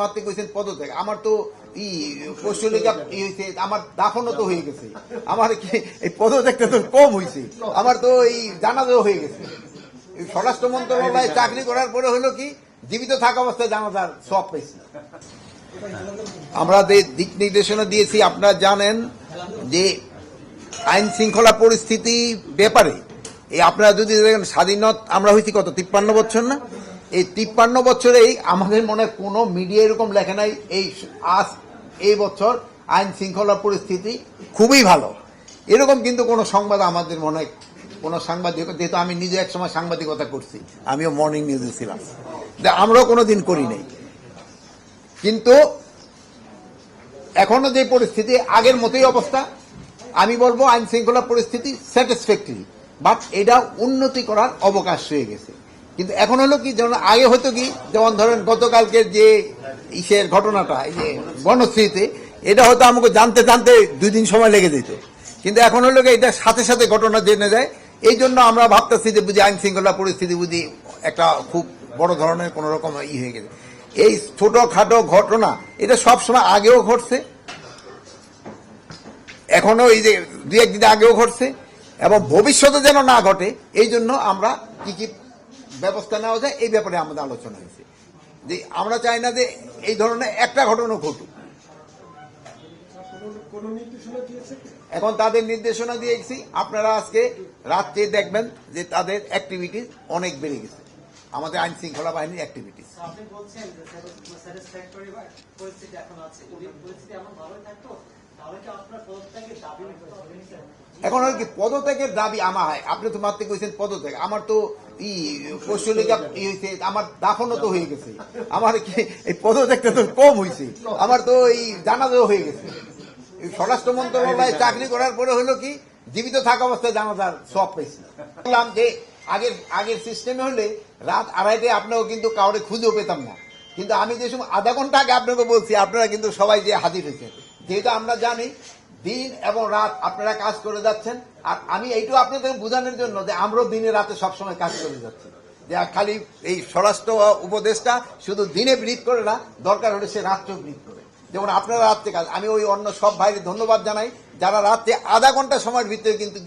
মারতে কইছেন পদত্যাগ। আমার তো ই ই হয়েছে আমার দাফনও তো হয়ে গেছে। আমার এই পদত্যাগটা তো কম হয়েছে আমার তো এই জানাজাও হয়ে গেছে। স্বরাষ্ট্র মন্ত্রণালয়ে চাকরি করার পরে হলো কি, জীবিত থাকা অবস্থায় জানাজার সব পেয়েছি আমরা দিক নির্দেশনা দিয়েছি, আপনারা জানেন যে আইন শৃঙ্খলা পরিস্থিতি ব্যাপারে, এই আপনারা যদি দেখেন স্বাধীনত, আমরা হয়েছি কত, তিপ্পান্ন বছর না? এই তিপ্পান্ন বছরেই আমাদের মনে কোনো মিডিয়া এরকম লেখে নাই, এই আজ, এই বছর আইন শৃঙ্খলা পরিস্থিতি খুবই ভালো। এরকম কিন্তু কোনো সংবাদ আমাদের মনে, কোনো সাংবাদিক, যেহেতু আমি নিজে এক সময় সাংবাদিকতা করছি, আমিও মর্নিং নিউজে ছিলাম। আমরাও কোনো দিন করি নাই। কিন্তু এখনও যে পরিস্থিতি, আগের মতোই অবস্থা। আমি বলব আইন শৃঙ্খলা পরিস্থিতি স্যাটিসফ্যাক্টরি বাট এটা উন্নতি করার অবকাশ হয়ে গেছে। কিন্তু এখন হলো কি, যেমন আগে হতো কি, যেমন ধরেন গতকালকের যে ইসের ঘটনাটা, এই যে বনশ্রীতে, এটা হয়তো আমাকে জানতে জানতে দুই দিন সময় লেগে যেত। কিন্তু এখন হলো কি, এটা সাথে সাথে ঘটনা জেনে যায়। এই জন্য আমরা ভাবতেছি যে বুঝি আইন শৃঙ্খলা পরিস্থিতি বুঝি একটা খুব বড় ধরনের কোন রকম ই হয়ে গেছে। এই ছোটখাটো ঘটনা, এটা সব সময় আগেও ঘটছে। এখনও এই যে দুই একদিন আগেও ঘটছে। এবং ভবিষ্যতে যেন না ঘটে, এই জন্য আমরা কি কি ব্যবস্থা নেওয়া যায় এই ব্যাপারে আমাদের আলোচনা হয়েছে। যে আমরা চাই না যে এই ধরনের একটা ঘটনা ঘটুক? এখন তাদের নির্দেশনা দিয়েছি আপনারা আজকে রাত্রে দেখবেন যে তাদের অ্যাক্টিভিটিস অনেক বেড়ে গেছে। আমাদের আইন শৃঙ্খলা বাহিনীর অ্যাক্টিভিটিস এখন আর কি পদত্যাগের দাবি আমার হয়। আপনি তো মাত্র কইছেন পদত্যাগ। আমার তো আমার দাফনও তো হয়ে গেছে। আমার এই পদত্যাগটা তো কম হয়েছে আমার তো এই জানাজাও হয়ে গেছে। স্বরাষ্ট্র মন্ত্রণালয়ে চাকরি করার পরে হলো কি, জীবিত থাকা অবস্থায় জানাজার সব পেয়েছি। বললাম যে, আগের আগের সিস্টেমে হলে রাত আড়াইটায় আপনাও কিন্তু কাউরে খুঁজেও পেতাম না। কিন্তু আমি যে সময় আধা ঘণ্টা আগে আপনাকে বলছি, আপনারা কিন্তু সবাই যে হাজির হয়েছেন। যেহেতু আমরা জানি দিন এবং রাত আপনারা কাজ করে যাচ্ছেন। আর আমি এইটু আপনাদের বোঝানোর জন্য যে আমরাও দিনে রাতে সবসময় কাজ করে যাচ্ছি। যে খালি এই স্বরাষ্ট্র উপদেশটা শুধু দিনে ব্রিথ করে না, দরকার হলে সে রাত্রেও ব্রিথ করে। যেমন আপনারা রাত্রে কাজ আমি ওই অন্য সব ভাইকে ধন্যবাদ জানাই, যারা রাত্রে আধা ঘণ্টা সময়ের ভিতরে কিন্তু